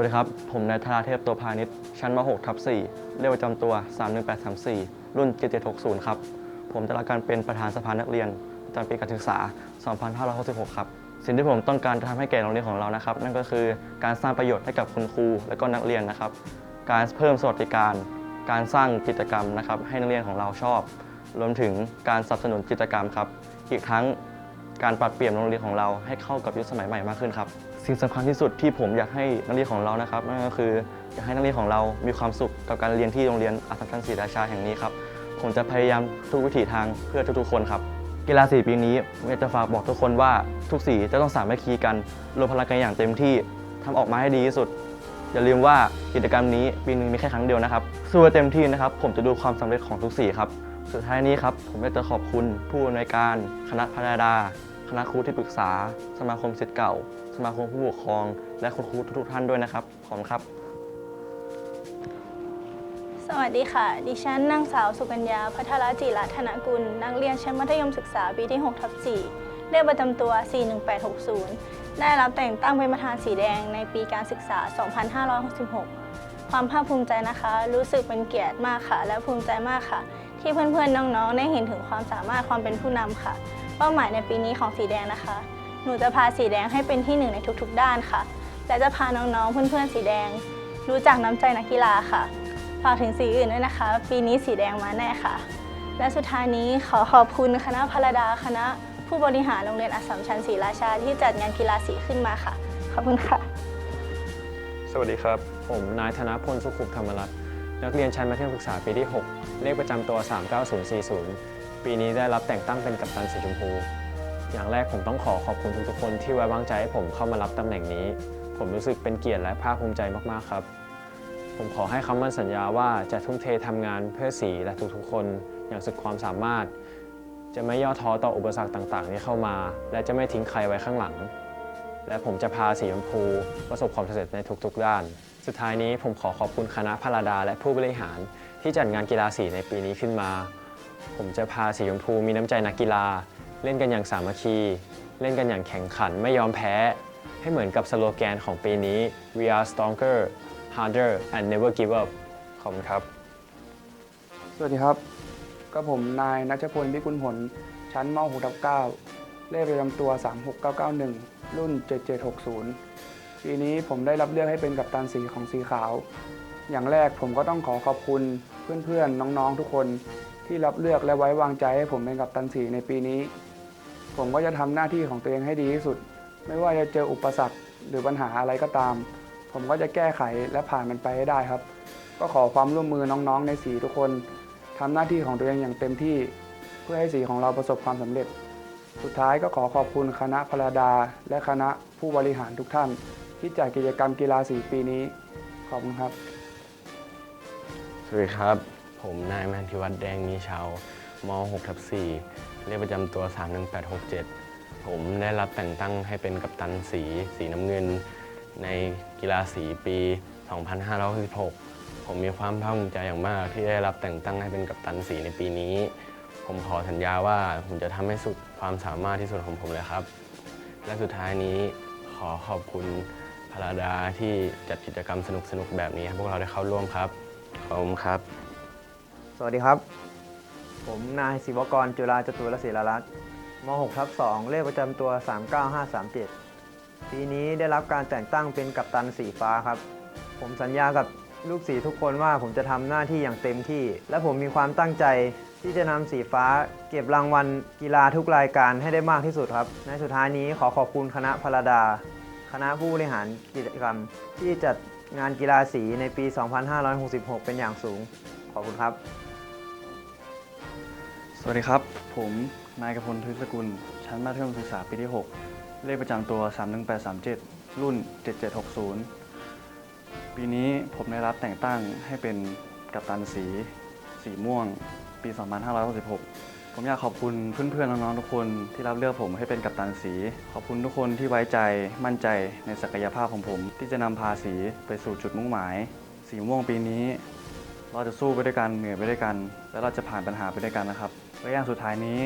วัสดีครับ ผมนายธราเทพตัวพาณิชย์ ชั้นม .6 ทับ4เลขประจำตัว 31834 รุ่น 7760 ครับ ผมจะรับการเป็นประธานสภานักเรียนประจำปีการศึกษา 2566 ครับ สิ่งที่ผมต้องการจะทำให้แก่โรงเรียนของเรานะครับ นั่นก็คือการสร้างประโยชน์ให้กับคุณครู และก็นักเรียนนะครับ การเพิ่มสวัสดิการ การสร้างกิจกรรมนะครับ ให้นักเรียนของเราชอบ รวมถึงการสนับสนุนกิจกรรมครับ อีกทั้งการปรับเปลี่ยนโรงเรียนของเราให้เข้ากับยุคสมัยใหม่มากขึ้นครับ สิ่งสำคัญที่สุดที่ผมอยากให้นักเรียนของเรานะครับนั่นก็คืออยากให้นักเรียนของเรามีความสุขกับการเรียนที่โรงเรียนอัสสัมชัญศรีราชาแห่งนี้ครับผมจะพยายามทุกวิถีทางเพื่อทุกๆคนครับกีฬาสีปีนี้ผมอยากจะฝากบอกทุกคนว่าทุกสีจะต้องสามัคคีกันรวมพลังกันอย่างเต็มที่ทำออกมาให้ดีที่สุด อย่าลืมว่ากิจกรรมนี้ปีหนึงมีแค่ครั้งเดียวนะครับสู้เต็มที่นะครับ ผมจะดูความสำเร็จของทุกสีครับสุดท้ายนี้ครับผมอยากจะขอบคุณผู้อำนวยการคณะพัฒนา คณะครูที่ปรึกษา สมาคมศิษย์เก่า สมาคมผู้ปกครอง และคุณครูทุกๆท่านด้วยนะครับ ขอบคุณครับ สวัสดีค่ะ ดิฉันนางสาวสุกัญญาพัทรจิรัธนกุล นักเรียนชั้นมัธยมศึกษาปีที่6ทับ4เลขประจำตัว 41860 ได้รับแต่งตั้งเป็นประธานสีแดงในปีการศึกษา 2566 ความภาคภูมิใจนะคะ รู้สึกเป็นเกียรติมากค่ะ และภูมิใจมากค่ะ ที่เพื่อนๆน้องๆ ได้เห็นถึงความสามารถความเป็นผู้นำค่ะ เป้าหมายในปีนี้ของสีแดงนะคะ หนูจะพาสีแดงให้เป็นที่หนึ่งในทุกๆ ด้านค่ะ และจะพาน้องๆ เพื่อนๆ สีแดง รู้จักน้ำใจนักกีฬาค่ะ ฝากถึงสีอื่นด้วยนะคะ ปีนี้สีแดงมาแน่ค่ะ และสุดท้ายนี้ขอขอบคุณคณะพลดาคณะ ผู้บริหารโรงเรียนอัสสัมชัญศรีราชาที่จัดงานกีฬาสีขึ้นมาค่ะ ขอบคุณค่ะ สวัสดีครับ ผมนายธนพลสุขุมธรรมรัตน์นักเรียนชั้นมัธยมศึกษาปีที่ 6 เลขประจำตัว 39040 ปีนี้ได้รับแต่งตั้งเป็นกัปตันสีชมพู อย่างแรกผมต้องขอขอบคุณทุกๆคนที่ไว้วางใจให้ผมเข้ามารับตำแหน่งนี้ ผมรู้สึกเป็นเกียรติและภาคภูมิใจมากๆครับ ผมขอให้คำมั่นสัญญาว่าจะทุ่มเททำงานเพื่อสีและทุกๆคน อย่างสุดความสามารถ จะไม่ย่อท้อต่ออุปสรรคต่างๆที่เข้ามา และจะไม่ทิ้งใครไว้ข้างหลัง และผมจะพาสีชมพูประสบความสำเร็จในทุกๆ ด้านสุดท้ายนี้ผมขอขอบคุณคณะพลาดาและผู้บริหาร ที่จัดงานกีฬาสีในปีนี้ขึ้นมา ผมจะพาสีชมพูมีน้ำใจนักกีฬา เล่นกันอย่างสามัคคี เล่นกันอย่างแข่งขันไม่ยอมแพ้ ให้เหมือนกับสโลแกนของปีนี้ we are stronger harder and never give up ขอบคุณครับ สวัสดีครับ ก็ผมนายนัชพลพิกุลผล ชั้นม .6 ทับ9เลขประจำตัว 36991 รุ่น 7760 ปีนี้ผมได้รับเลือกให้เป็นกัปตันสีของสีขาว อย่างแรกผมก็ต้องขอขอบคุณเพื่อนๆ น้องๆ ทุกคนที่รับเลือกและไว้วางใจให้ผมเป็นกัปตันสีในปีนี้ ผมก็จะทำหน้าที่ของตัวเองให้ดีที่สุด ไม่ว่าจะเจออุปสรรคหรือปัญหาอะไรก็ตาม ผมก็จะแก้ไขและผ่านมันไปให้ได้ครับ ก็ขอความร่วมมือน้องๆ ในสีทุกคนทำหน้าที่ของตัวเองอย่างเต็มที่ เพื่อให้สีของเราประสบความสำเร็จ สุดท้ายก็ขอขอบคุณคณะพลาดา และคณะผู้บริหารทุกท่าน ที่จัดกิจกรรมกีฬาสีปีนี้ขอบคุณครับ สวัสดีครับ ผมนายแมนทิวัฒน์แดงมีชาวม .6 ทับ4เลขประจำตัว 31867 ผมได้รับแต่งตั้งให้เป็นกัปตันสีสีน้ำเงิน ในกีฬาสีปี 2566 ผมมีความภาคภูมิใจอย่างมากที่ได้รับแต่งตั้งให้เป็นกัปตันสีในปีนี้ ผมขอสัญญาว่าผมจะทำให้สุดความสามารถที่สุดของผมเลยครับ และสุดท้ายนี้ขอขอบคุณพลาดาที่จัดกิจกรรมสนุกๆแบบนี้ให้พวกเราได้เข้าร่วมครับ ขอบคุณครับ สวัสดีครับ ผมนายศิวกรจุฬาจตุรศิลรัตน์ม .6 ทับ2เลขประจำตัว 39537 ปีนี้ได้รับการแต่งตั้งเป็นกัปตันสีฟ้าครับ ผมสัญญากับลูกสีทุกคนว่าผมจะทำหน้าที่อย่างเต็มที่ และผมมีความตั้งใจที่จะนำสีฟ้า เก็บรางวัลกีฬาทุกรายการให้ได้มากที่สุดครับ ในสุดท้ายนี้ขอขอบคุณคณะพลาดา คณะผู้บริหารกิจกรรมที่จัด งานกีฬาสีในปี 2566 เป็นอย่างสูง ขอบคุณครับ สวัสดีครับ ผมนายกพลทุสกุล ชั้นมัธยมศึกษาปีที่ 6 เลขประจำตัว 31837 รุ่น 7760 ปีนี้ผมได้รับแต่งตั้งให้เป็นกัปตันสี สีม่วง ปี 2566 ผมอยากขอบคุณเพื่อนๆน้องๆทุกคนที่รับเลือกผมให้เป็นกัปตันสี ขอบคุณทุกคนที่ไว้ใจมั่นใจในศักยภาพของผม ที่จะนำพาสีไปสู่จุดมุ่งหมาย สีม่วงปีนี้ เราจะสู้ไปด้วยกันเหนื่อยไปด้วยกัน และเราจะผ่านปัญหาไปด้วยกันนะครับและอย่างสุดท้ายนี้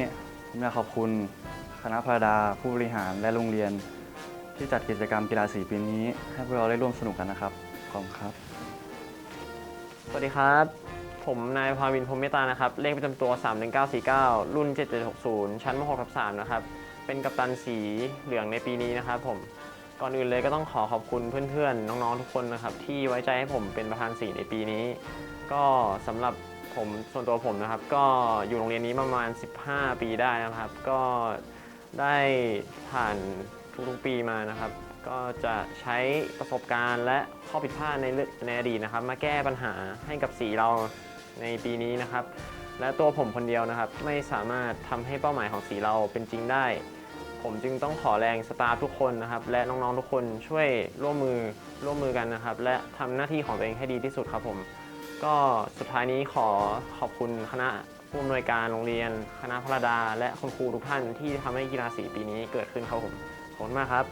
ผมอยากขอบคุณคณะพลาดา ผู้บริหารและโรงเรียน ที่จัดกิจกรรมกีฬาสีปีนี้ ให้พวกเราได้ร่วมสนุกกันนะครับขอบคุณครับ สวัสดีครับ ผมนายภาวินพรมเมตตานะครับ เลขประจำตัว 31949 รุ่น 7760 ชั้นม6ทับ3นะครับ เป็นกัปตันสีเหลืองในปีนี้นะครับผม ก่อนอื่นเลยก็ต้องขอขอบคุณเพื่อนๆ น้องๆ ทุกคนนะครับ ที่ไว้ใจให้ผมเป็นประธานสีในปีนี้ ก็สำหรับผมส่วนตัวผมนะครับ ก็อยู่โรงเรียนนี้ประมาณ 15 ปีได้นะครับ ก็ได้ผ่านทุกๆปีมานะครับ ก็จะใช้ประสบการณ์และข้อผิดพลาดในในอดีตนะครับ มาแก้ปัญหาให้กับสีเรา ในปีนี้นะครับ และตัวผมคนเดียวนะครับ ไม่สามารถทำให้เป้าหมายของสีเราเป็นจริงได้ ผมจึงต้องขอแรงสตาฟทุกคนนะครับ และน้องๆทุกคนช่วยร่วมมือร่วมมือกันนะครับ และทำหน้าที่ของตัวเองให้ดีที่สุดครับผม ก็สุดท้ายนี้ขอขอบคุณคณะผู้อำนวยการโรงเรียน คณะพระดา และคุณครูทุกท่านที่ทำให้กีฬาสีปีนี้เกิดขึ้นครับผมขอบคุณมากครับ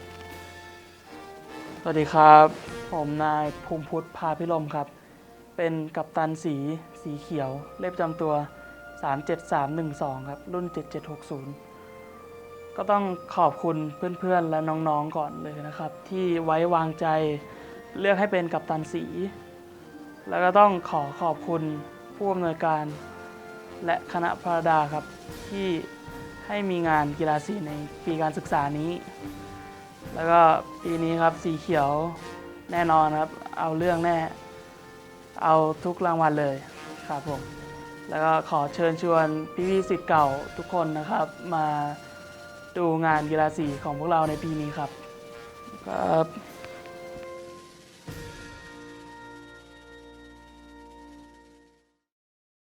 สวัสดีครับ ผมนายภูมิพุทธพาพิรมครับ เป็นกัปตันสีสีเขียว เลขประจำตัว 37312 ครับ รุ่น 7760 ก็ต้องขอบคุณเพื่อนๆและน้องๆก่อนเลยนะครับ ที่ไว้วางใจเลือกให้เป็นกัปตันสี แล้วก็ต้องขอขอบคุณผู้อำนวยการ และคณะพระดาครับที่ให้มีงานกีฬาสีในปีการศึกษานี้ แล้วก็ปีนี้ครับสีเขียวแน่นอนครับ เอาเรื่องแน่ เอาทุกรางวัลเลยครับผมแล้วก็ขอเชิญชวนพี่ๆสิทธิ์เก่าทุกคนนะครับ มาดูงานกีฬาสีของพวกเราในปีนี้ครับครับ